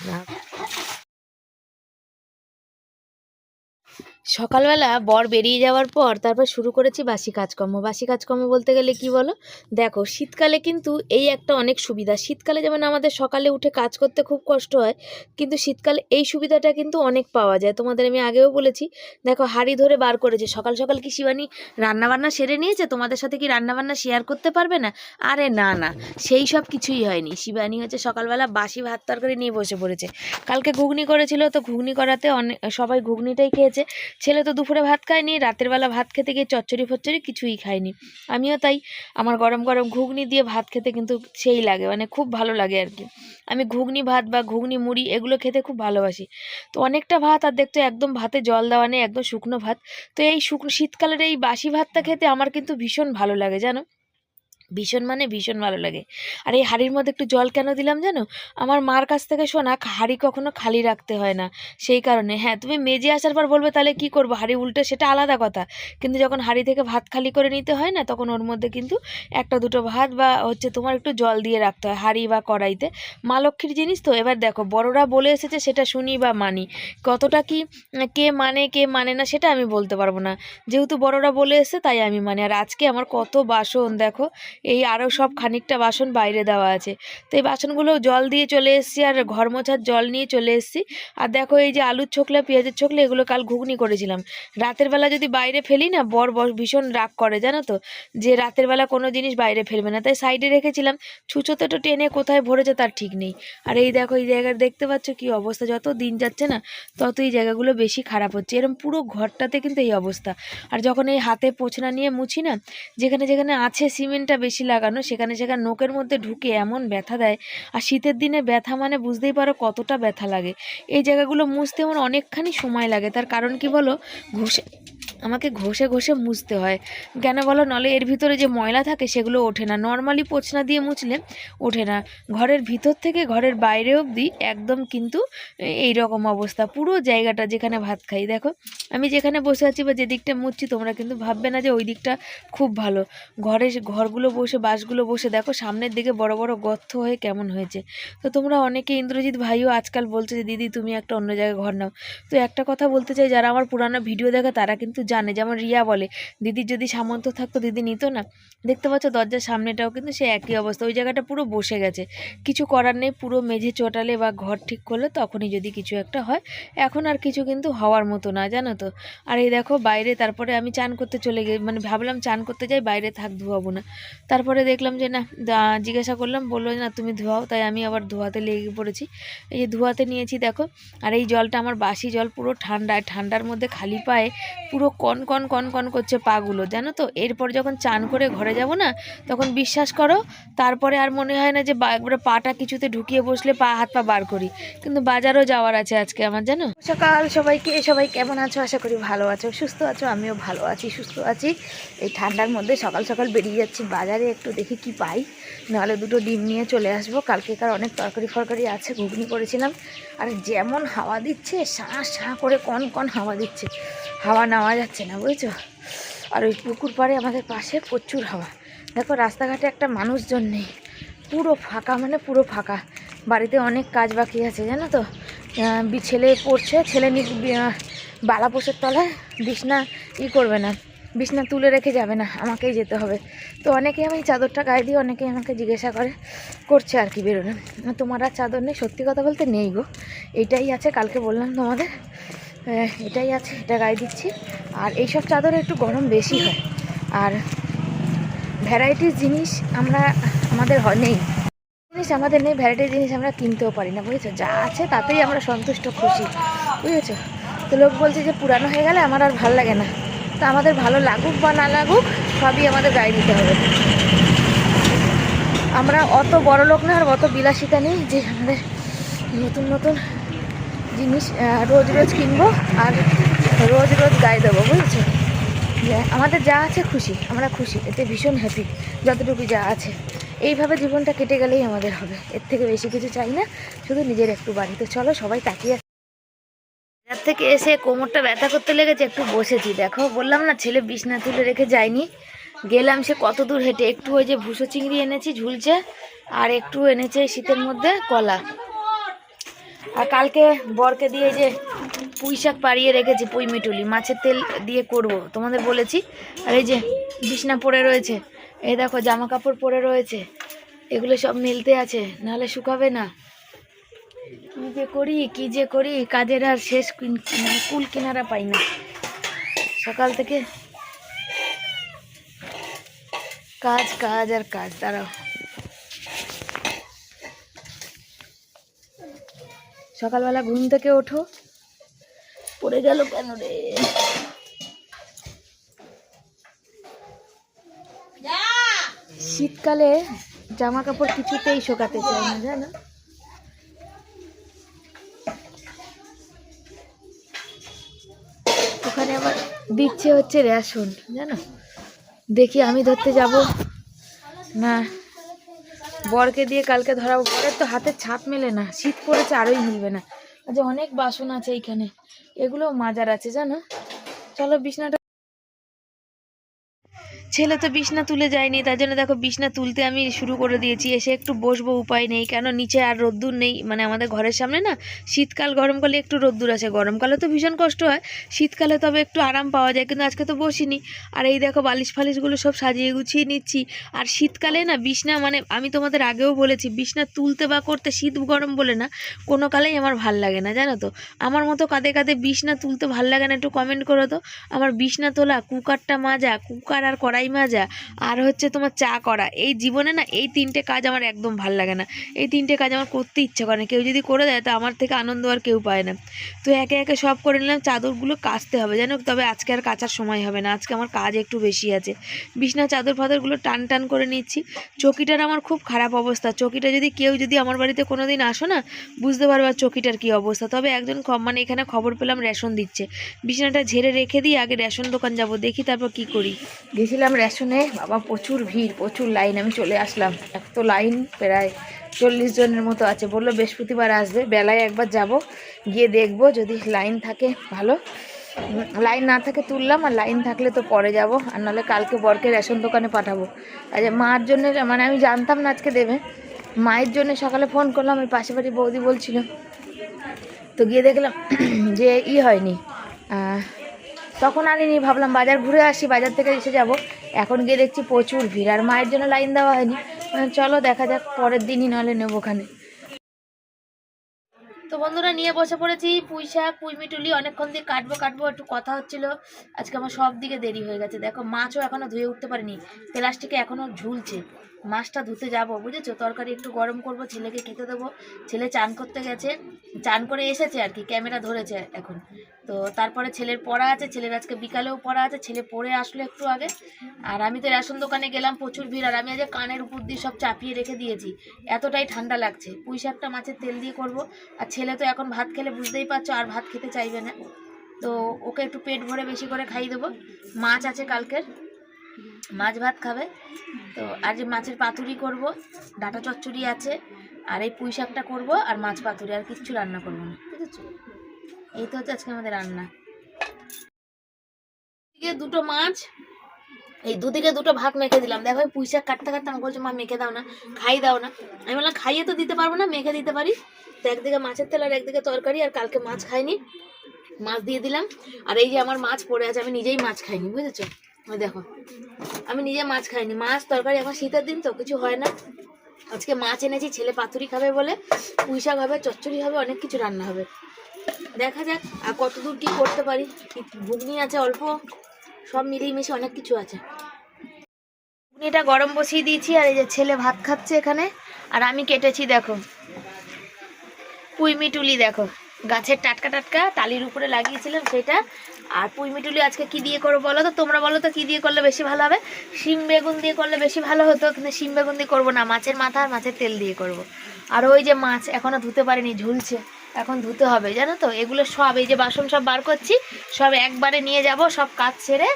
না সকালবেলা বর বেরিয়ে যাওয়ার পর তারপর শুরু করেছি বাসি কাজকর্ম। বাসি কাজকর্ম বলতে গেলে কি বলো? দেখো, শীতকালে কিন্তু এই একটা অনেক সুবিধা। শীতকালে যেমন আমাদের সকালে উঠে কাজ করতে খুব কষ্ট হয়, কিন্তু শীতকালে এই সুবিধাটা কিন্তু অনেক পাওয়া যায়। তোমাদের আমি আগেও বলেছি, দেখো হাড়ি ধরে বার করেছে। সকাল সকাল কি শিবানী রান্নাবান্না সেরে নিয়েছে? তোমাদের সাথে কি রান্নাবান্না শেয়ার করতে পারবে না? আরে না না, সেই সব কিছুই হয়নি। শিবানী হচ্ছে সকালবেলা বাসি ভাত তরকারি নিয়ে বসে পড়েছে। কালকে ঘুগনি করেছিল, তো ঘুগনি করাতে অনেক সবাই ঘুগনিটাই খেয়েছে। ছেলে তো দুপুরে ভাত খায়নি, রাতের বেলা ভাত খেতে গিয়ে চচ্চড়ি ফচ্চড়ি কিছুই খায়নি। আমিও তাই আমার গরম গরম ঘুগনি দিয়ে ভাত খেতে কিন্তু সেই লাগে মানে খুব ভালো লাগে আর কি আমি ঘুগনি ভাত বা ঘুগনি মুড়ি এগুলো খেতে খুব ভালোবাসি। তো অনেকটা ভাত আর দেখতে একদম ভাতে জল দেওয়া নেই, একদম শুকনো ভাত। তো এই শুকনো শীতকালের এই বাসি ভাতটা খেতে আমার কিন্তু ভীষণ ভালো লাগে, জানো? ভীষণ মানে ভীষণ ভালো লাগে। আর এই হাঁড়ির মধ্যে একটু জল কেন দিলাম জানো? আমার মার কাছ থেকে শোনা হাঁড়ি কখনো খালি রাখতে হয় না। সেই কারণে হ্যাঁ তুমি মেজে আসার পর বলবে তাহলে কি করব? হাঁড়ি উল্টে সেটা আলাদা কথা। কিন্তু যখন হাঁড়ি থেকে ভাত খালি করে নিতে হয় না, তখন ওর মধ্যে কিন্তু একটা দুটো ভাত বা হচ্ছে তোমার একটু জল দিয়ে রাখতে হয়, হাঁড়ি বা কড়াইতে। মা লক্ষ্মীর জিনিস তো, এবার দেখো, বড়রা বলে এসেছে সেটা শুনি বা মানি। কতটা কি কে মানে কে মানে না, সেটা আমি বলতে পারব না। যেহেতু বড়রা বলে এসেছে, তাই আমি মানি। আর আজকে আমার কত বাসন, দেখো এই আরও সব খানিকটা বাসন বাইরে দেওয়া আছে। তো এই বাসনগুলো জল দিয়ে চলে এসেছি আর ঘর মোছার জল নিয়ে চলে এসেছি। আর দেখো এই যে আলুর ছোকলা, পেঁয়াজের ছোকলা, এগুলো কাল ঘুগনি করেছিলাম। রাতের বেলা যদি বাইরে ফেলি না, বর ভীষণ রাগ করে, জানো তো? যে রাতের বেলা কোনো জিনিস বাইরে ফেলবে না। তাই সাইডে রেখেছিলাম। ছুঁচোতে তো টেনে কোথায় ভরেছে তার ঠিক নেই। আর এই দেখো, এই জায়গাটা দেখতে পাচ্ছ কি অবস্থা? যত দিন যাচ্ছে না তত এই জায়গাগুলো বেশি খারাপ হচ্ছে। এরকম পুরো ঘরটাতে কিন্তু এই অবস্থা। আর যখন এই হাতে পোছনা নিয়ে মুছি না, যেখানে যেখানে আছে সিমেন্টটা বেশি লাগানো, সেখানে সেখানে নোকের মধ্যে ঢুকে এমন ব্যথা দেয়। আর শীতের দিনে ব্যথা মানে বুঝতেই পারো কতটা ব্যথা লাগে। এই জায়গাগুলো মুছতে আমার অনেকখানি সময় লাগে। তার কারণ কি বলো? ঘষে, আমাকে ঘষে ঘষে মুছতে হয়। কেন বলো? নলে এর ভিতরে যে ময়লা থাকে সেগুলো ওঠে না। নর্মালি পোছনা দিয়ে মুছলে ওঠে না। ঘরের ভিতর থেকে ঘরের বাইরে অবধি একদম কিন্তু এই রকম অবস্থা। পুরো জায়গাটা যেখানে ভাত খাই, দেখো। আমি যেখানে বসে আছি বা যে দিকটা মুছছি তোমরা কিন্তু ভাববে না যে ওই দিকটা খুব ভালো। ঘরে ঘরগুলো বসে, বাসগুলো বসে, দেখো সামনের দিকে বড় বড় গর্ত হয়ে কেমন হয়েছে। তো তোমরা অনেকে ইন্দ্রজিৎ ভাইও আজকাল বলছে যে, দিদি, তুমি একটা অন্য জায়গায় ঘর নাও। তো একটা কথা বলতে চাই, যারা আমার পুরানো ভিডিও দেখে তারা কিন্তু জানে। যেমন রিয়া বলে, দিদির যদি সামন্ত থাকতো, দিদি নিত না। দেখতে পাচ্ছ দরজার সামনেটাও কিন্তু সে একই অবস্থা, ওই জায়গাটা পুরো বসে গেছে। কিছু করার নেই, পুরো মেঝে চটালে বা ঘর ঠিক করলে তখনই যদি কিছু একটা হয়, এখন আর কিছু কিন্তু হওয়ার মতো না, জানো তো। আর এই দেখো, বাইরে তারপরে আমি চান করতে চলে গিয়ে মানে ভাবলাম চান করতে যাই, বাইরে থাক ধোয়াবো না। তারপরে দেখলাম যে না জিজ্ঞাসা করলাম, বলল না, তুমি ধোয়াও, তাই আমি আবার ধোয়াতে লেগে পড়েছি। এই যে ধোয়াতে নিয়েছি, দেখো, আর এই জলটা আমার বাসি জল, পুরো ঠান্ডা ঠান্ডার মধ্যে খালি পায়ে পুরো কন কন কন কন করছে পাগুলো, জানো তো? এরপর যখন চান করে ঘরে যাব না, তখন বিশ্বাস করো, তারপরে আর মনে হয় না যে একবারে পাটা কিছুতে ঢুকিয়ে বসলে পা, হাত, পা বার করি। কিন্তু বাজারও যাওয়ার আছে আজকে আমার, জানো? সকাল, সবাইকে, সবাই কেমন আছো? আশা করি ভালো আছো, সুস্থ আছো, আমিও ভালো আছি, সুস্থ আছি। এই ঠান্ডার মধ্যে সকাল সকাল বেরিয়ে যাচ্ছি বাজারে। একটু দেখি কি পাই। নাহলে দুটো ডিম নিয়ে চলে আসব। কালকেকার অনেক তরকারি ফরকারি আছে ঘুগনি করেছিলাম। আর যেমন হাওয়া দিচ্ছে সাঁ সাঁ করে কন কন হাওয়া দিচ্ছে। হাওয়া নেওয়া যাচ্ছে না বুঝেছ? আর ওই পুকুর পাড়ে আমাদের পাশে প্রচুর হাওয়া। দেখো রাস্তাঘাটে একটা মানুষজন নেই। পুরো ফাঁকা মানে পুরো ফাঁকা। বাড়িতে অনেক কাজ বাকি আছে জানো তো? ছেলে পড়ছে ছেলে নি বি- আহ, বালা পোষের তলায় বিছনা ই করবে না। বিছনা তুলে রেখে যাবে না, আমাকেই যেতে হবে। তো অনেকেই আমি চাদরটা গায়ে দিই অনেকেই আমাকে জিজ্ঞাসা করে, করছে আর কি বেরোনো। তোমার আর চাদর নেই? সত্যি কথা বলতে নেই গো। এটাই আছে, কালকে বললাম তোমাদের। এটাই আছে, এটা গায়ে দিচ্ছি। আর এইসব চাদরে একটু গরম বেশি হয়। আর ভ্যারাইটিস জিনিস আমরা, আমাদের হয় নেই। জিনিস আমাদের নেই ভ্যারাইটিস জিনিস আমরা কিনতেও পারি না, বুঝেছ? যা আছে তাতেই আমরা সন্তুষ্ট, খুশি, বুঝেছ? তো লোক বলছে যে, পুরানো হয়ে গেলে আমার আর ভালো লাগে না। তো আমাদের ভালো লাগুক বা না লাগুক, সবই আমাদের গায়ে দিতে হবে। আমরা অত বড় লোক না আর অত বিলাসিতা নেই যে আমাদের নতুন নতুন জিনিস রোজ রোজ কিনবো আর রোজ রোজ গায়ে দেবো, বুঝেছ? আমাদের যা আছে খুশি, আমরা খুশি, এতে ভীষণ হ্যাপি যতটুকু যা আছে। এইভাবে জীবনটা কেটে গেলেই আমাদের হবে, এর থেকে বেশি কিছু চাই না, শুধু নিজের একটু বাড়িতে। চলো সবাই তাকিয়ে থেকে এসে কোমরটা ব্যথা করতে লেগেছে, একটু বসেছি। দেখো, বললাম না, ছেলে বিছনা তুলে রেখে যায়নি। গেলাম সে কত দূর হেঁটে, একটু ওই যে ভুসো চিংড়ি এনেছি, ঝুলছে, আর একটু এনেছে শীতের মধ্যে কলা। আর কালকে বরকে দিয়ে যে পুঁই শাক পাড়িয়ে রেখেছি, পুঁই মিটুলি, মাছের তেল দিয়ে করব, তোমাদের বলেছি। আর এই যে বিছনা পড়ে রয়েছে, এই দেখো জামা কাপড় পরে রয়েছে, এগুলো সব মেলতে আছে, নাহলে শুকাবে না। কি যে করি, কি যে করি, কাজের আর শেষ মানে কুল কিনারা পাই না। সকাল থেকে কাজ কাজ আর কাজ, দাঁড়াও। সকালবেলা ঘুম থেকে ওঠো। পড়ে গেল কেন রে? শীতকালে জামা কাপড় কিছুতেই শোকাতে চায় না, জানো? দিচ্ছে হচ্ছে রেশন, জানো? দেখি আমি ধরতে যাব? না, বরকে দিয়ে কালকে ধরাবো। বরের তো হাতে ছাপ মেলে না, শীত পড়েছে, আরোই মিলবে না। আচ্ছা অনেক বাসন আছে এইখানে। এগুলো মাজার আছে, জানো? চলো, বিছনাটা ছেলে তো বিছনা তুলে যায়নি, তার জন্য দেখো বিছনা তুলতে আমি শুরু করে দিয়েছি, এসে একটু বসবো উপায় নেই, কেন নিচে আর রোদ্দুর নেই মানে আমাদের ঘরের সামনে না শীতকাল, গরমকালে একটু রোদ্দুর আছে, গরমকালে তো ভীষণ কষ্ট হয়, শীতকালে তবে একটু আরাম পাওয়া যায়, কিন্তু আজকে তো বসিনি, আর এই দেখো বালিশ ফালিশগুলো সব সাজিয়ে গুছিয়ে নিচ্ছি, আর শীতকালে না বিছনা মানে আমি তোমাদের আগেও বলেছি, বিছনা তুলতে বা করতে শীত গরম বলে না, কোনো কালেই আমার ভালো লাগে না, জানো তো, আমার মতো কাঁধে কাঁধে বিছনা তুলতে ভালো লাগে না, একটু কমেন্ট করো তো আমার বিছনা তোলা, কুকারটা মাজা, কুকার আর কড়াই মাজা আর হচ্ছে তোমার চা করা। এই জীবনে না এই তিনটে কাজ আমার একদম ভালো লাগে না। এই তিনটে কাজ আমার করতে ইচ্ছে করে না। কেউ যদি করে দেয় তো আমার থেকে আনন্দ আর কেউ পায় না। তো একে একে সব করে নিলাম, চাদরগুলো কাচতে হবে জানো? তবে আজকে আর কাচার সময় হবে না। আজকে আমার কাজ একটু বেশি আছে। বিছনা, চাদর, ফাদরগুলো টান টান করে নিচ্ছি। চকিটার আমার খুব খারাপ অবস্থা। চকিটা যদি কেউ যদি আমার বাড়িতে কোনো দিন আসো না, বুঝতে পারবে আর চকিটার কী অবস্থা। তবে একজন মানে এখানে খবর পেলাম রেশন দিচ্ছে। বিছানাটা ঝেড়ে রেখে দিয়ে আগে রেশন দোকান যাব। দেখি তারপর কি করি। গেছিলাম রেশনে। বাবা, প্রচুর ভিড়, প্রচুর লাইন। আমি চলে আসলাম। এক তো লাইন প্রায় চল্লিশ জনের মতো আছে। বলল, বৃহস্পতিবার আসবে, বেলায় একবার যাব, গিয়ে দেখব যদি লাইন থাকে ভালো। লাইন না থাকে তুললাম, আর লাইন থাকলে তো পরে যাব, আর নাহলে কালকে বরকে রেশন দোকানে পাঠাবো। আচ্ছা মার জন্য মানে আমি জানতাম না আজকে দেবে। মায়ের জন্য সকালে ফোন করলাম, ওই পাশে বাড়ি বৌদি বলছিল। তো গিয়ে দেখলাম যে ই হয়নি। তখন আনিনি, ভাবলাম বাজার ঘুরে আসি, বাজার থেকে এসে যাব। এখন গিয়ে দেখছি প্রচুর ভিড় আর মায়ের জন্য লাইন দেওয়া হয়নি। আহ, চলো দেখা যাক পরের দিনই নাহলে নেব ওখানে। তো বন্ধুরা নিয়ে বসে পড়েছি পুঁই শাক পুঁই মিটুলি অনেকক্ষণ দিয়ে কাটবো কাটবো একটু কথা হচ্ছিল। আজকে আমার সব দিকে দেরি হয়ে গেছে। দেখো মাছও এখনও ধুয়ে উঠতে পারিনি প্লাস্টিকে এখনও ঝুলছে। মাছটা ধুতে যাব, বুঝেছ? তরকারি একটু গরম করব, ছেলেকে খেতে দেবো। ছেলে চান করতে গেছে, চান করে এসেছে আর কি, ক্যামেরা ধরেছে এখন। তো তারপরে ছেলের পড়া আছে, ছেলের আজকে বিকালেও পড়া আছে, ছেলে পড়ে আসলো একটু আগে। আর আমি তো রেশন দোকানে গেলাম, প্রচুর ভিড়, আর আমি আজ কানের উপর দিয়ে সব চাপিয়ে রেখে দিয়েছি, এতটাই ঠান্ডা লাগছে। পুঁই শাকটা মাছের তেল দিয়ে করব। আর ছেলে তো এখন ভাত খেলে বুঝতেই পারছ, আর ভাত খেতে চাইবে না। তো ওকে একটু পেট ভরে বেশি করে খাইয়ে দেবো। মাছ আছে কালকের। মাছ ভাত খাবে। তো আর যে মাছের পাতুরি করব ডাটা চচ্চড়ি আছে আর এই পুঁই শাকটা করব আর মাছ পাতুরি আর কিচ্ছু রান্না করব না। বুঝেছ? এই তো হচ্ছে আজকে আমাদের রান্না। দুটো মাছ এই দুদিকে দুটো ভাগ মেখে দিলাম। দেখো পুঁই শাক কাটতে কাটতে আমাকে বলছে মা মেখে দাও না খাই দাও না। আমি বললাম খাইয়ে তো দিতে পারব না মেখে দিতে পারি। তো একদিকে মাছের তেল আর একদিকে তরকারি আর কালকে মাছ খাইনি। মাছ দিয়ে দিলাম। আর এই যে আমার মাছ পড়ে আছে আমি নিজেই মাছ খাইনি বুঝেছ? দেখো, আমি নিজে মাছ খাইনি। মাছ তরকারি এখন শীতের দিন তো, কিছু হয় না। আজকে মাছ এনেছি, ছেলে পাতুরি খাবে বলে, পুঁই শাক হবে, চচ্চড়ি হবে, অনেক কিছু রান্না হবে। দেখা যাক, আর কতদূর কি করতে পারি। ঘুগনি আছে অল্প, সব মিলিয়ে মিশে অনেক কিছু আছে। ঘুগনিটা গরম বসিয়ে দিয়েছি, আর এই যে ছেলে ভাত খাচ্ছে এখানে, আর আমি কেটেছি, দেখো। পুঁই মিটুলি, দেখো। গাছের টাটকা টাটকা, টালির উপরে লাগিয়েছিলাম, সেটা আর পুঁই মিটুলি আজকে কি দিয়ে করব বলো তো? তোমরা বলো তো কি দিয়ে করলে বেশি ভালো হবে? শিম বেগুন দিয়ে করলে বেশি ভালো হতো, কিন্তু শিম বেগুন দিয়ে করব না, মাছের মাথা আর মাছের তেল দিয়ে করব। আর ওই যে মাছ এখনও ধুতে পারিনি, ঝুলছে, এখন ধুতে হবে, জানো তো? এগুলো সব, এই যে বাসন সব বার করছি, সব একবারে নিয়ে যাব, সব কাজ ছেড়ে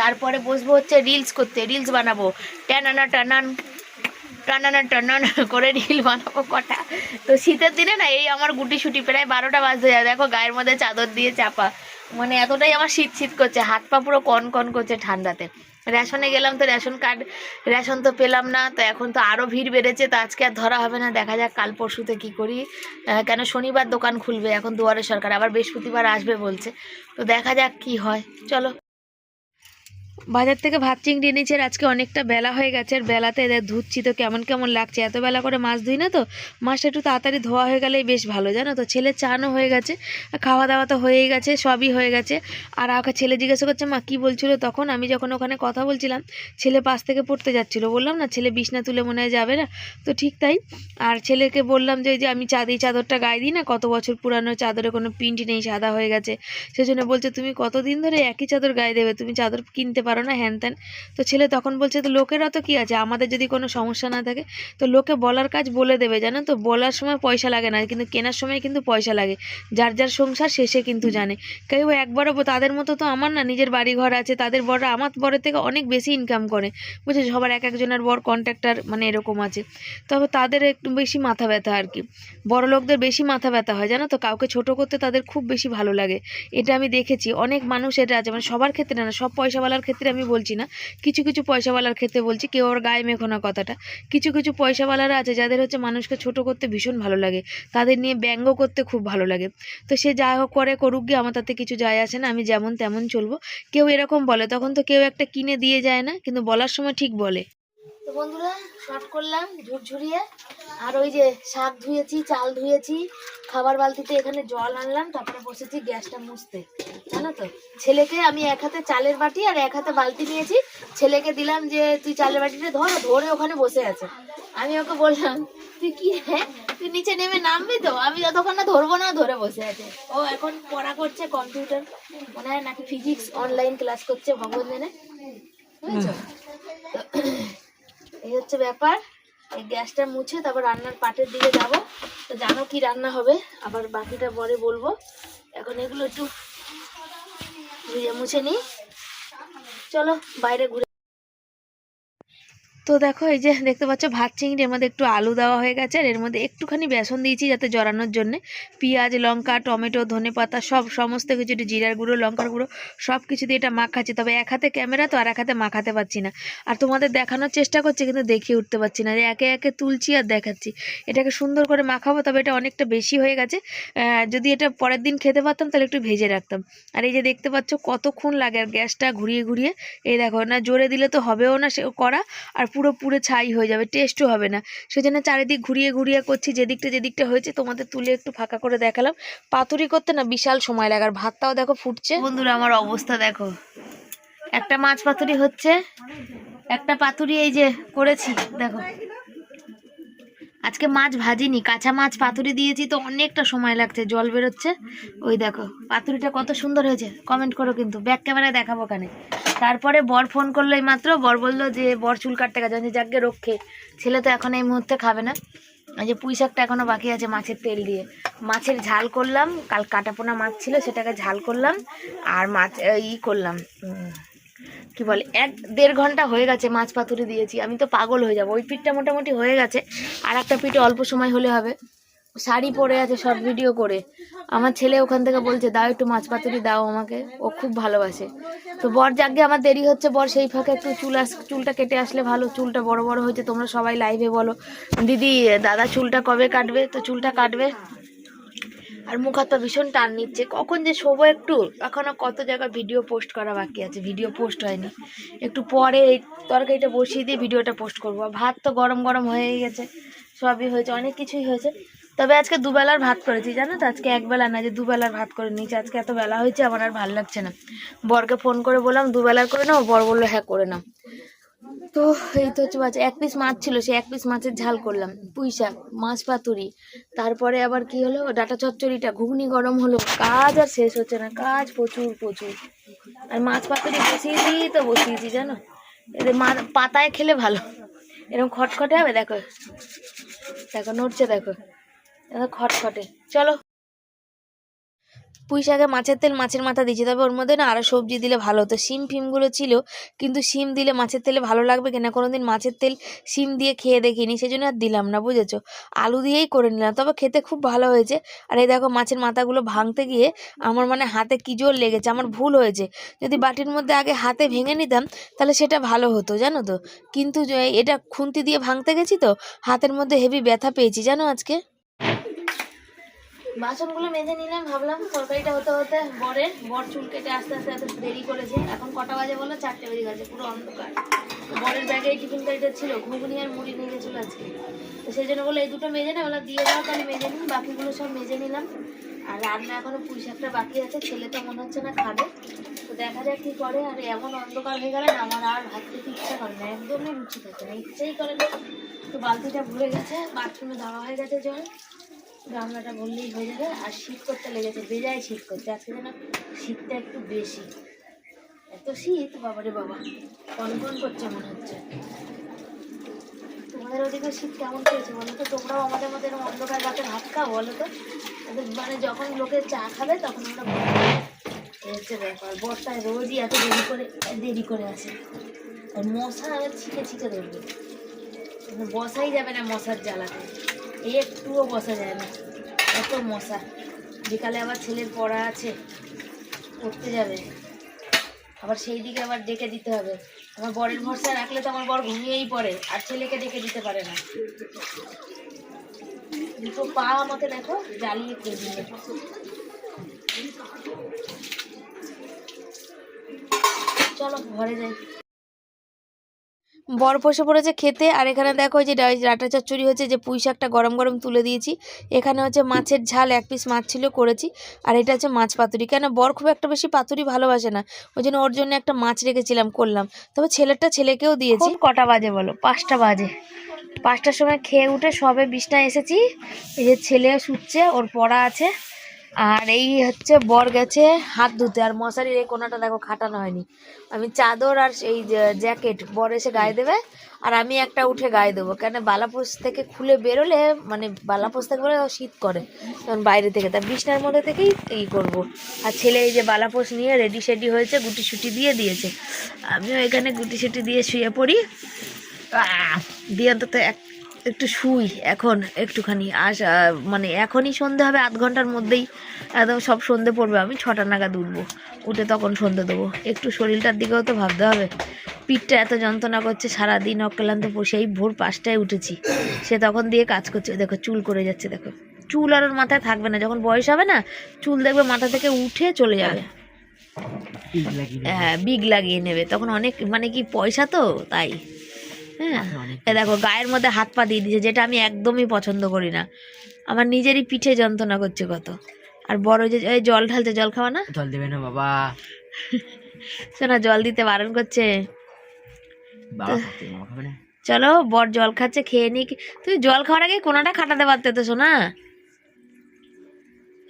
তারপরে বসবো হচ্ছে রিলস করতে রিলস বানাবো। টানানা টানান টানানা টানান করে রিল বানাবো কটা। তো শীতের দিনে না এই আমার গুটি সুটি প্রায় বারোটা বাজতে যায়। দেখো গায়ের মধ্যে চাদর দিয়ে চাপা। মানে এতটাই আমার শীত শীত করছে, হাত পা পুরো কন কন করছে ঠান্ডাতে। রেশনে গেলাম তো রেশন কার্ড, রেশন তো পেলাম না, তো এখন তো আরও ভিড় বেড়েছে, তো আজকে আর ধরা হবে না। দেখা যাক কাল পরশুতে কী করি। কেন শনিবার দোকান খুলবে, এখন দুয়ারে সরকার, আবার বৃহস্পতিবার আসবে বলছে। তো দেখা যাক কি হয়। চলো। বাজার থেকে ভাত চিংড়ি এনেছে আর আজকে অনেকটা বেলা হয়ে গেছে আর বেলাতে এদের ধুচ্ছি তো কেমন কেমন লাগছে? এত বেলা করে মাছ ধুই না তো? মাছটা একটু তাড়াতাড়ি ধোয়া হয়ে গেলেই বেশ ভালো, জানো তো? ছেলে চানও হয়ে গেছে খাওয়া দাওয়া তো হয়েই গেছে, সবই হয়ে গেছে। আর আমাকে ছেলে জিজ্ঞাসা করছে, মা, কী বলছিল? তখন আমি যখন ওখানে কথা বলছিলাম, ছেলে পাশ থেকে পড়তে যাচ্ছিল। বললাম, না, ছেলে বিছনা তুলে মনে হয় যাবে না। তো ঠিক তাই। আর ছেলেকে বললাম যে যে আমি চাঁদ চাদরটা গায়ে দিই না, কত বছর পুরানো চাদরে কোনো প্রিন্ট নেই, সাদা হয়ে গেছে। সেজন্য বলছে, তুমি কতদিন ধরে একই চাদর গায়ে দেবে? তুমি চাদর কিনতে পারো না হ্যান ত্যান তো ছেলে তখন বলছে তো লোকেরা তো কী আছে? আমাদের যদি কোনো সমস্যা না থাকে তো লোকে বলার কাজ বলে দেবে জানো তো? বলার সময় পয়সা লাগে না কিন্তু কেনার সময় কিন্তু পয়সা লাগে। যার যার সংসার শেষে কিন্তু জানে। কেউ একবারও তাদের মতো তো আমার না নিজের বাড়ি ঘর আছে তাদের বড় আমার বড়ের থেকে অনেক বেশি ইনকাম করে। বুঝেছ? সবার এক একজনের বড় কন্ট্রাক্টর মানে এরকম আছে। তবে তাদের একটু বেশি মাথা ব্যথা আর কি। বড় লোকদের বেশি মাথা ব্যথা হয় জানো তো? কাউকে ছোট করতে তাদের খুব বেশি ভালো লাগে। এটা আমি দেখেছি। অনেক মানুষ এটা আছে মানে সবার ক্ষেত্রে না সব পয়সাওয়ালার ক্ষেত্রে আমি বলছি না। কিছু কিছু পয়সাওয়ালার ক্ষেত্রে বলছি, কেউ ওর গায়ে মেখো না কথাটা। কিছু কিছু পয়সাওয়ালারা আছে যাদের হচ্ছে মানুষকে ছোট করতে ভীষণ ভালো লাগে। তাদের নিয়ে ব্যঙ্গ করতে খুব ভালো লাগে। তো সে যা হোক করে করুক গিয়ে আমার তাতে কিছু যায় আসে না, আমি যেমন তেমন চলবো। কেউ এরকম বলে, তখন তো কেউ একটা কিনে দিয়ে যায় না, কিন্তু বলার সময় ঠিক বলে। বন্ধুরা শর্ট করলাম ঝুরঝুরিয়ে। আর ওই যে শাক ধুয়েছি চাল ধুয়েছি খাবার বালতিতে এখানে জল আনলাম তারপরে বসেছি গ্যাসটা মুছতে। জানো তো? ছেলেকে আমি এক হাতে চালের বাটি আর এক হাতে বালতি নিয়েছি। ছেলেকে দিলাম যে তুই চালের বাটিটা ধর ধরে ওখানে বসে আছে। আমি ওকে বললাম তুই কি হ্যাঁ তুই নিচে নেমে নামবি তো? আমি যতক্ষণ না ধরবো না ধরে বসে আছে। ও এখন পড়া করছে কম্পিউটার। মনে হয় নাকি ফিজিক্স অনলাইন ক্লাস করছে ভগবত জেনে। বুঝেছ? এই হচ্ছে ব্যাপার। এই গ্যাসটা মুছে তারপর রান্নার পাটের দিকে যাব। তো জানো কি রান্না হবে? আবার বাকিটা পরে বলব। এখন এগুলো একটু ধুয়ে মুছে নিই। চলো বাইরে ঘুরে তো দেখো, এই যে দেখতে পাচ্ছ, ভাত চিংড়ি মধ্যে একটু আলু দেওয়া হয়ে গেছে, আর এর মধ্যে একটুখানি বেসন দিয়েছি যাতে জড়ানোর জন্য। পেঁয়াজ, লঙ্কা, টমেটো ধনে পাতা সব সমস্ত কিছু জিরার গুঁড়ো, লঙ্কার গুঁড়ো, সব কিছু দিয়ে এটা মাখাচ্ছি। তবে এক হাতে ক্যামেরা তো আর এক হাতে মাখাতে পারছি না। আর তোমাদের দেখানোর চেষ্টা করছি, কিন্তু দেখিয়ে উঠতে পারছি না। একে একে তুলছি আর দেখাচ্ছি। এটাকে সুন্দর করে মাখাবো, তবে এটা অনেকটা বেশি হয়ে গেছে। যদি এটা পরের দিন খেতে পারতাম, তাহলে একটু ভেজে রাখতাম। আর এই যে দেখতে পাচ্ছ, কতক্ষণ লাগে আর গ্যাসটা ঘুরিয়ে ঘুরিয়ে। এই দেখো, না জোরে দিলে তো হবেও না সে করা, আর পুরো পুরো ছাই হয়ে যাবে টেস্টও হবে না। সেজন্য চারিদিক ঘুরিয়ে ঘুরিয়ে করছি, যেদিকটা যেদিকটা হয়েছে তোমাদের তুলে একটু ফাঁকা করে দেখালাম। পাতুরি করতে না বিশাল সময় লাগে, আর ভাতটাও দেখো ফুটছে। বন্ধুরা, আমার অবস্থা দেখো। একটা মাছ পাতুরি হচ্ছে, একটা পাতুরি এই যে করেছি, দেখো। আজকে মাছ ভাজিনি, কাঁচা মাছ পাতুরি দিয়েছি তো অনেকটা সময় লাগছে, জল বেরোচ্ছে। ওই দেখো, পাতুরিটা কত সুন্দর হয়েছে কমেন্ট করো কিন্তু, ব্যাক ক্যামেরায় দেখাবো ওখানে তারপরে বর ফোন করল এই মাত্র, বর বলল যে, বর চুল কাটতে গেছে, আমি যাকে রক্ষে। ছেলে তো এখন এই মুহূর্তে খাবে না। যে পুঁই শাকটা এখনও বাকি আছে মাছের তেল দিয়ে। মাছের ঝাল করলাম, কাল কাটাপোনা মাছ ছিল, সেটাকে ঝাল করলাম, আর মাছ ই করলাম কি বলে, এক দেড় ঘণ্টা হয়ে গেছে মাছ পাতুরি দিয়েছি, আমি তো পাগল হয়ে যাব। ওই পিঠটা মোটামুটি হয়ে গেছে, আর একটা পিঠে অল্প সময় হলে হবে। শাড়ি পরে আছে শর্ট ভিডিও করে। আমার ছেলে ওখান থেকে বলছে, দাও একটু মাছ পাতুরি দাও আমাকে, ও খুব ভালোবাসে। তো বর যাকে আমার দেরি হচ্ছে, বর সেই ফাঁকে একটু চুল আস, চুলটা কেটে আসলে ভালো, চুলটা বড় বড় হয়েছে, তোমরা সবাই লাইভে বলো। দিদি, দাদা চুলটা কবে কাটবে? তো চুলটা কাটবে। আর মুখ হাত ভীষণ টান নিচ্ছে। কখন যে শোবো একটু, এখনও কত জায়গায় ভিডিও পোস্ট করা বাকি আছে ভিডিও পোস্ট হয়নি। একটু পরে এই তরকারিটা বসিয়ে দিয়ে ভিডিওটা পোস্ট করব। ভাত তো গরম গরম হয়েই গেছে, সবই হয়েছে, অনেক কিছুই হয়েছে। তবে আজকে দুবেলার ভাত করেছি, জানো তো? আজকে একবেলা না, যে দুবেলার ভাত করে নিয়েছি। আজকে এত বেলা হয়েছে, আমার আর ভালো লাগছে না। বরকে ফোন করে বললাম, দুবেলার করে নাও? বর বলল হ্যাঁ করে নাও। তো এই তো হচ্ছে মাছ এক পিস মাছ ছিল, সেই এক পিস মাছের ঝাল করলাম, পুঁই শাক, মাছ পাতুরি। তারপরে আবার কি হলো, ডাটা চচ্চড়িটা, ঘুগনি গরম হলো, কাজ আর শেষ হচ্ছে না, কাজ প্রচুর প্রচুর। আর মাছ পাতুরি বসিয়েছি তো বসিয়েছি, জানো? এদের মা পাতায় খেলে ভালো। এরকম খটখটে হবে, দেখো। দেখো, নড়ছে, দেখো। খটখটে। চলো পুঁই শাকে মাছের তেল মাছের মাথা দিয়েছি। তবে ওর মধ্যে না আরও সবজি দিলে ভালো হতো। শিম ফিমগুলো ছিল, কিন্তু শিম দিলে মাছের তেলে ভালো লাগবে কিনা কোনো দিন মাছের তেল শিম দিয়ে খেয়ে দেখিনি সেই জন্য আর দিলাম না, বুঝেছ? আলু দিয়েই করে নিলাম, তবে খেতে খুব ভালো হয়েছে। আর এই দেখো মাছের মাথাগুলো ভাঙতে গিয়ে আমার মানে হাতে কি জোর লেগেছে, আমার ভুল হয়েছে। যদি বাটির মধ্যে আগে হাতে ভেঙে নিতাম, তাহলে সেটা ভালো হতো, জানো তো? কিন্তু এটা খুন্তি দিয়ে ভাঙতে গেছি তো, হাতের মধ্যে হেভি ব্যথা পেয়েছি, জানো আজকে? বাসনগুলো মেজে নিলাম, ভাবলাম তরকারিটা হতে হতে বরের। বর চুল কেটে আস্তে আস্তে এত দেরি করেছে। এখন কটা বাজে বলো? চারটে বেজে গেছে, পুরো অন্ধকার। বরের ব্যাগে টিফিন কারিটা ছিল, ঘুগনি আর মুড়ি নিয়ে গেছিল আজকে। তো সেই জন্য বলে এই দুটো মেজে না। ওলা দিয়ে দাও তাহলে মেজে নিই। বাকিগুলো সব মেজে নিলাম। আর রান্না এখনও পুঁই শাকটা বাকি আছে। ছেলে তো মনে হচ্ছে না খাবে। তো দেখা যাক কী করে। আর এমন অন্ধকার হয়ে গেলে আমার আর ভাত খেতে ইচ্ছা করে না। একদমই রুচি থাকে না, ইচ্ছেই করে না। তো বালতিটা ভরে গেছে, বাথরুমে দেওয়া হয়ে গেছে জল। গামলাটা বললেই হয়ে যাবে। আর শীত করতে লেগেছে, বেজায় শীত করতে আজকে যেন শীতটা একটু বেশি। এত শীত? বাবারে বাবা। কনকন করছে মনে হচ্ছে। তোমাদের ওদিকে শীত কেমন পেয়েছে বলো তো? তোমরাও আমাদের মধ্যে এরকম অন্ধকার রাতে ভাত খাও বলো তো। মানে যখন লোকে চা খাবে তখন আমরা হচ্ছে ব্যাপার। বর্ষায় রোজই এত দেরি করে দেরি করে আসে। আর মশা ছিটে ছিটে ধরবে। বসাই যাবে না মশার জ্বালাতে। একটুও বসা যায় না। এত মশা। বিকালে আবার ছেলের পড়া আছে। পড়তে যাবে। আবার সেই দিকে আবার ডেকে দিতে হবে। আমার বরের ভরসা রাখলে তো আমার বর ঘুমিয়েই পড়ে। আর ছেলেকে ডেকে দিতে পারে না। দুটো পা আমাকে দেখো, জ্বালিয়ে খেয়ে দিলে। চলো, ঘরে যাই। বর বসে পড়েছে খেতে, আর এখানে দেখো যে ডাটা চচ্চড়ি হচ্ছে যে পুঁই শাকটা গরম গরম তুলে দিয়েছি। এখানে হচ্ছে মাছের ঝাল, এক পিস মাছ ছিল, করেছি। আর এটা হচ্ছে মাছ পাতুরি। কেন? বর খুব একটা বেশি পাতুরি ভালোবাসে না। ওই জন্য ওর জন্য একটা মাছ রেখেছিলাম, করলাম। তবে ছেলেরটা ছেলেকেও দিয়েছি। কটা বাজে বলো? পাঁচটা বাজে। পাঁচটার সময় খেয়ে উঠে সবে বিছনায় এসেছি। এই যে ছেলে শুচ্ছে, ওর পড়া আছে। আর এই হচ্ছে বর গেছে হাত ধুতে। আর মশারির এই কোনাটা দেখো খাটানো হয়নি। আমি চাদর আর এই জ্যাকেট বর এসে গায়ে দেবে, আর আমি একটা উঠে গায়ে দেবো। কেন বালাপোষ থেকে খুলে বেরোলে মানে বালাপোষ থেকে বেরোলে শীত করে, তখন বাইরে থেকে। তা বিছনার মধ্যে থেকেই এই করব। আর ছেলে এই যে বালাপোষ নিয়ে রেডি সেডি হয়েছে, গুটি সুটি দিয়ে দিয়েছে। আমিও এখানে গুটি সুটি দিয়ে শুয়ে পড়ি! দিয়ে অন্তত এক একটু শুই এখন একটুখানি আস মানে এখনই সন্ধে হবে আধ ঘণ্টার মধ্যেই একদম সব সন্ধে পড়বে আমি ছটা নাগাদ উঠবো উঠে তখন সন্ধে দেবো। একটু শরীরটার দিকেও তো ভাবতে হবে পিঠটা এত যন্ত্রণা করছে সারাদিন অক্লান্ত বসে এই ভোর পাঁচটায় উঠেছি সে তখন দিয়ে কাজ করছে দেখো চুল করে যাচ্ছে দেখো। চুল আর ওর মাথায় থাকবে না যখন বয়স হবে না চুল দেখবে মাথা থেকে উঠে চলে যাবে। হ্যাঁ বিগ লাগিয়ে নেবে তখন অনেক মানে কি পয়সা তো তাই। হ্যাঁ। দেখো গায়ের মধ্যে হাত পা দিয়ে দিয়েছে যেটা আমি একদমই পছন্দ করি না। আমার নিজেরই পিঠে যন্ত্রণা করছে কত। আর বড় যে জল ঢালছে জল খাওয়া না? জল দেবে না বাবা। শোনা জল দিতে বারণ করছে। চলো বর জল খাচ্ছে খেয়ে নি তুই জল খাওয়ার আগে কোনাটা খাটাতে পারতে তো শোনা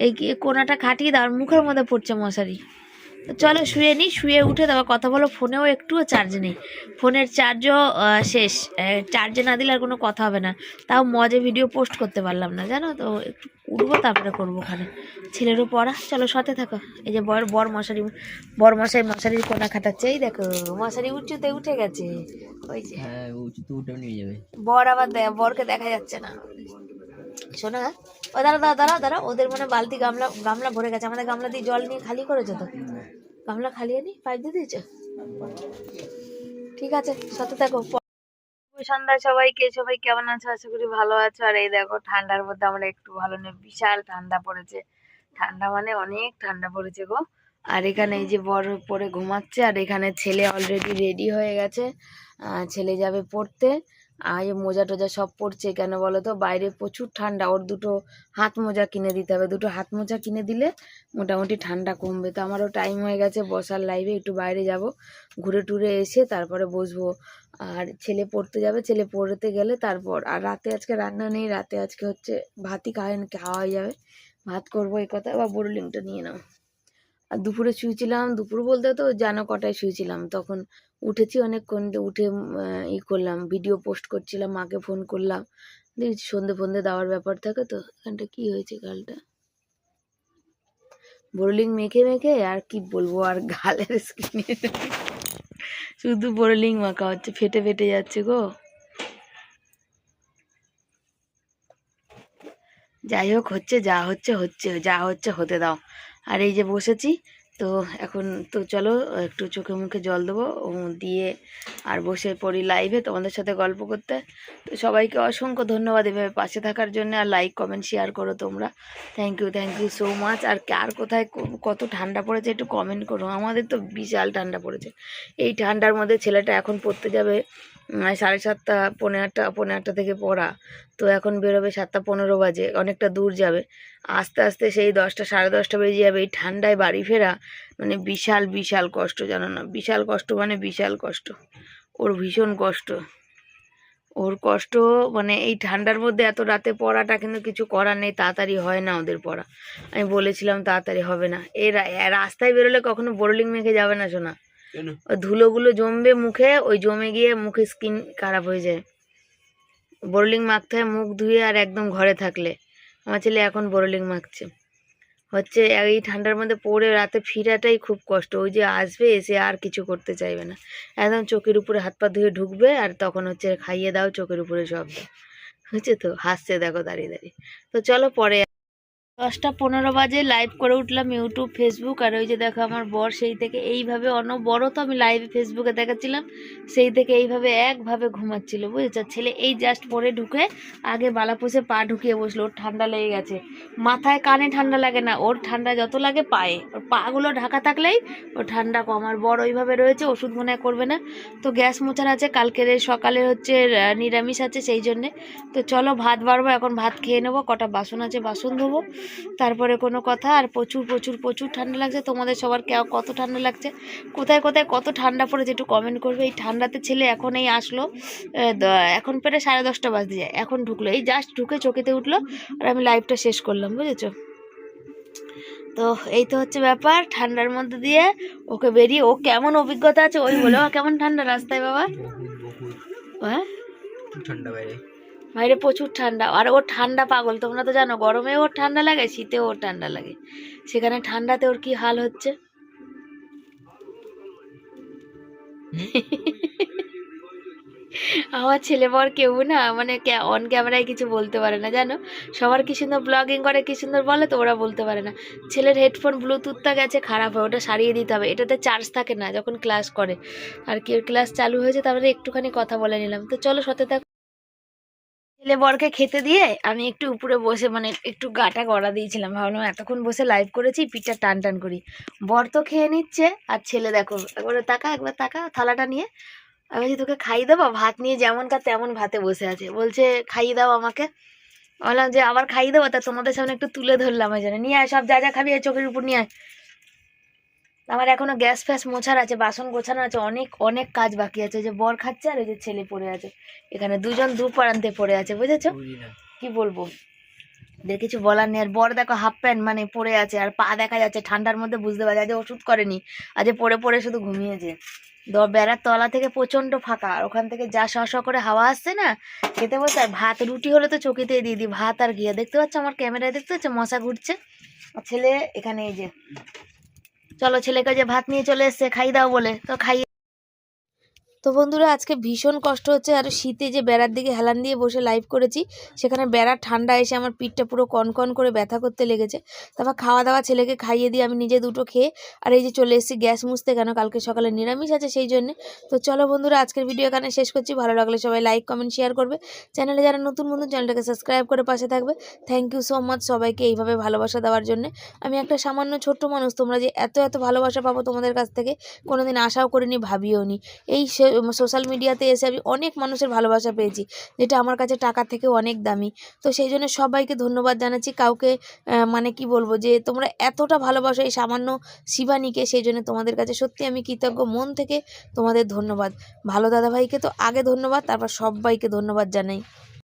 এই কি কোনাটা খাটিয়ে দাও মুখের মধ্যে পড়ছে মশারি। তো চলো শুয়ে নি শুয়ে উঠে তারপর কথা বলো ফোনেও একটুও চার্জ নেই। ফোনের চার্জও শেষ। চার্জে না দিলে আর কোনো কথা হবে না। তাও মজে ভিডিও পোস্ট করতে পারলাম না জানো? তো একটু উঠবো তারপরে করব ওখানে। ছেলেরও পড়া। চলো সাথে থাকো। এই যে বর বর মশারি বর মশাই মশারির কোনা খাটাচ্ছে। এই দেখো মশারি উঁচুতে উঠে গেছে। ওই যে। হ্যাঁ উঠে নিয়ে যাবে। বর আবার বরকে দেখা যাচ্ছে না। শোনা ও দাঁড়া দাঁড়া দাঁড়া দাঁড়া ওদের মনে বালতি গামলা গামলা ভরে গেছে। আমাদের গামলা দিয়ে জল নিয়ে খালি করেছ তো? গামলা খালিয়ে নি পাইপ দিয়ে দিয়েছ? ঠিক আছে, সাথে থাকো। সন্ধ্যা সবাইকে। সবাই কেমন আছো? আশা করি ভালো আছো। আর এই দেখো, ঠান্ডার মধ্যে আমরা একটু ভালো নেই। বিশাল ঠান্ডা পড়েছে। ঠান্ডা মানে অনেক ঠান্ডা পড়েছে গো। আর এখানে এই যে বড় পরে ঘুমাচ্ছে। আর এখানে ছেলে অলরেডি রেডি হয়ে গেছে। ছেলে যাবে পড়তে। আর মোজা টোজা সব পড়ছে কেন বলো তো বাইরে প্রচুর ঠান্ডা। ওর দুটো হাত মোজা কিনে দিতে হবে। দুটো হাত মোজা কিনে দিলে মোটামুটি ঠান্ডা কমবে। তো আমারও টাইম হয়ে গেছে বসার লাইভে একটু বাইরে যাব, ঘুরে টুরে এসে তারপরে বসবো। আর ছেলে পড়তে যাবে। ছেলে পড়তে গেলে তারপর আর রাতে আজকে রান্না নেই। রাতে আজকে হচ্ছে ভাতই খাওয়া খাওয়া যাবে। ভাত করব এই কথা। বা বড় লিঙ্কটা নিয়ে নাও। আর দুপুরে শুয়েছিলাম। দুপুর বলতে তো জানো কটায় শুয়েছিলাম। তখন উঠেছি অনেকক্ষণ উঠে ই করলাম ভিডিও পোস্ট করছিলাম, মাকে ফোন করলাম। দেখছি সন্ধে ফন্ধে দেওয়ার ব্যাপার থাকে তো, এখানটা কি হয়েছে কালটা বোরলিং মেখে মেখে আর কি বলব আর গালের স্কিনে শুধু বোরলিং মাখা হচ্ছে, ফেটে ফেটে যাচ্ছে গো। যাই হোক, হচ্ছে যা হচ্ছে হচ্ছে, যা হচ্ছে, হতে দাও। আর এই যে বসেছি তো এখন তো চলো, একটু চোখে মুখে জল দেবো দিয়ে আর বসে পড়ি লাইভে তোমাদের সাথে গল্প করতে। তো সবাইকে অসংখ্য ধন্যবাদ এভাবে পাশে থাকার জন্য, আর লাইক কমেন্ট শেয়ার করো তোমরা। Thank you thank you so much আর কার কোথায় কত ঠান্ডা পড়েছে একটু কমেন্ট করো। আমাদের তো বিশাল ঠান্ডা পড়েছে। এই ঠান্ডার মধ্যে ছেলেটা এখন পড়তে যাবে সাড়ে সাতটা পনেরো আটটা পনেরো আটটা থেকে পড়া। তো এখন বেরোবে সাতটা পনেরো বাজে, অনেকটা দূর যাবে। আস্তে আস্তে সেই দশটা, সাড়ে দশটা বেজে যাবে। এই ঠান্ডায় বাড়ি ফেরা মানে বিশাল বিশাল কষ্ট, জানো না? বিশাল কষ্ট মানে বিশাল কষ্ট। ওর ভীষণ কষ্ট। ওর কষ্ট মানে এই ঠান্ডার মধ্যে এত রাতে পড়াটা কিন্তু কিছু করার নেই, তাড়াতাড়ি হয় না ওদের পড়া। আমি বলেছিলাম তাড়াতাড়ি হবে না। এ রাস্তায় বেরোলে কখনো বোরলিং মেখে যাবে না শোনা ধুলোগুলো জমবে মুখে, ওই জমে গিয়ে মুখে স্কিন খারাপ হয়ে যায়। বোরলিং মাখতে হয় মুখ ধুয়ে আর একদম ঘরে থাকলে। আমার ছেলে এখন বোরলিং মাখছে। হচ্ছে এই ঠান্ডার মধ্যে পড়ে রাতে ফিরাটাই খুব কষ্ট। ওই যে আসবে, এসে আর কিছু করতে চাইবে না। একদম চোখের উপরে হাত পা ধুয়ে ঢুকবে আর তখন হচ্ছে খাইয়ে দাও, চোখের উপরে সব হচ্ছে তো? হাসছে, দেখো দাঁড়িয়ে দাঁড়িয়ে। তো চলো পরে দশটা পনেরো বাজে লাইভ করে উঠলাম ইউটিউব ফেসবুক আর ওই যে দেখো আমার বর, সেই থেকে এইভাবে অনবরত আমি লাইভে ফেসবুকে দেখাচ্ছিলাম, সেই থেকে এইভাবে একভাবে ঘুমাচ্ছিল, বুঝেছ? ছেলে এই জাস্ট পরে ঢুকে আগে বালাপুষে পা ঢুকিয়ে বসল, ওর ঠান্ডা লেগে গেছে। মাথায় কানে ঠান্ডা লাগে না, ওর ঠান্ডা যত লাগে পায়ে। ওর পাগুলো ঢাকা থাকলেই ওর ঠান্ডা কম। আর বড় ওইভাবে রয়েছে, ওষুধ মনে করবে না। তো গ্যাস মোচার আছে, কালকের সকালে হচ্ছে নিরামিষ আছে, সেই জন্যে। তো চলো ভাত বাড়বো, এখন ভাত খেয়ে নেব, কটা বাসন আছে বাসন ধোবো। তারপরে কোনো কথা আর প্রচুর প্রচুর প্রচুর ঠান্ডা লাগছে। তোমাদের সবার কে- কত ঠান্ডা লাগছে? কোথায় কোথায় কত ঠান্ডা পড়েছে একটু কমেন্ট করবে। এই ঠান্ডাতে ছেলে এখন এই আসলো এখন প্রায় সাড়ে দশটা বাজতে যায়। এখন ঢুকলো। এই জাস্ট ঢুকে চোখেতে উঠল আর আমি লাইভটা শেষ করলাম বুঝেছ? তো এই তো হচ্ছে ব্যাপার। ঠান্ডার মধ্যে দিয়ে ওকে বেরিয়ে ও কেমন অভিজ্ঞতা আছে ওই বলো। কেমন ঠান্ডা রাস্তায় বাবা? হ্যাঁ? ঠান্ডা বাইরে। বাইরে প্রচুর ঠান্ডা। আর ওর ঠান্ডা পাগল, তোমরা তো জানো, গরমে ওর ঠান্ডা লাগে শীতেও ওর ঠান্ডা লাগে। সেখানে ঠান্ডাতে ওর কি হাল হচ্ছে? আমার ছেলে বর কেউ না মানে অন ক্যামেরায় কিছু বলতে পারে না, জানো? সবার কি সুন্দর ব্লগিং করে, কি সুন্দর বলে তো ওরা বলতে পারে না। ছেলের হেডফোন ব্লুটুথটা গেছে খারাপ হয়, ওটা সারিয়ে দিতে হবে। এটাতে চার্জ থাকে না, যখন ক্লাস করে। আর কি ওর ক্লাস চালু হয়েছে, তারপরে একটুখানি কথা বলে নিলাম। তো চলো সাথে ছেলে বরকে খেতে দিয়ে আমি একটু উপরে বসে মানে একটু গাটা গড়া দিয়েছিলাম। ভাবলাম এতক্ষণ বসে লাইভ করেছি, পিঠটা টান টান করি। বর তো খেয়ে নিচ্ছে, আর ছেলে দেখো, একবার তাকা একবার তাকা, থালাটা নিয়ে আমি বলছি, তোকে খাইয়ে দেবো? ভাত নিয়ে যেমন কা তেমন ভাতে বসে আছে। বলছে, খাইয়ে দাও আমাকে। বললাম যে, আবার খাইয়ে দেবো? তা তোমাদের সামনে একটু তুলে ধরলাম, ওই জন্য। নিয়ে আয়, সব যা যা খাবি চোখের উপর নিয়ে আয়। আমার এখনও গ্যাস ফ্যাস মোছার আছে বাসন গোছানো আছে অনেক অনেক কাজ বাকি আছে। যে বর খাচ্ছে আর ওই যে ছেলে পড়ে আছে। এখানে দুজন দু প্রান্তে পড়ে আছে বুঝেছ? কি বলব? এদের কিছু বলার নেই। আর বর দেখো হাফ প্যান্ট মানে পরে আছে আর পা দেখা যাচ্ছে ঠান্ডার মধ্যে বুঝতে পারছে আজ ওষুধ করেনি। আজ পরে পরে শুধু ঘুমিয়েছে। বেড়ার তলা থেকে প্রচণ্ড ফাঁকা। আর ওখান থেকে যা শ করে হাওয়া আসছে না খেতে বলতে আর ভাত রুটি হলে তো চকিতে দিয়ে দিই ভাত আর গিয়ে দেখতে পাচ্ছ আমার ক্যামেরায় দেখতে পাচ্ছ মশা ঘুরছে? আর ছেলে এখানে এই যে চলো ছেলেকে যে ভাত নিয়ে চলে এসছে খাই দাও বলে। তো খাই তো বন্ধুরা, আজকে ভীষণ কষ্ট হচ্ছে। আর শীতে যে বেড়ার দিকে হেলান দিয়ে বসে লাইভ করেছি, সেখানে বেড়ার ঠান্ডা এসে আমার পিঠটা পুরো কনকন করে ব্যথা করতে লেগেছে। তারপর খাওয়া দাওয়া ছেলেকে খাইয়ে দিয়ে আমি নিজে দুটো খেয়ে, আর এই যে চলে এসেছি গ্যাস মুছতে, কেন কালকে সকালে নিরামিষ আছে সেই জন্যে। তো চলো বন্ধুরা, আজকের ভিডিও এখানে শেষ করছি। ভালো লাগলে সবাই লাইক কমেন্ট শেয়ার করবে। চ্যানেলে যারা নতুন বন্ধু চ্যানেলটাকে সাবস্ক্রাইব করে পাশে থাকবে। থ্যাংক ইউ সো মাচ সবাইকে এইভাবে ভালোবাসা দেওয়ার জন্য। আমি একটা সামান্য ছোট্ট মানুষ, তোমরা যে এত এত ভালোবাসা পাবো তোমাদের কাছ থেকে, কোনোদিন আশাও করিনি ভাবিও নি এই সোশ্যাল মিডিয়াতে এসে আমি অনেক মানুষের ভালোবাসা পেয়েছি, যেটা আমার কাছে টাকা থেকে অনেক দামি। তো সেই জন্য সবাইকে ধন্যবাদ জানাচ্ছি। কাউকে মানে কি বলব যে, তোমরা এতটা ভালোবাসো এই সামান্য শিবানীকে, সেই জন্য তোমাদের কাছে সত্যি আমি কৃতজ্ঞ। মন থেকে তোমাদের ধন্যবাদ। ভালো দাদাভাইকে তো আগে ধন্যবাদ, তারপর সবাইকে ধন্যবাদ জানাই।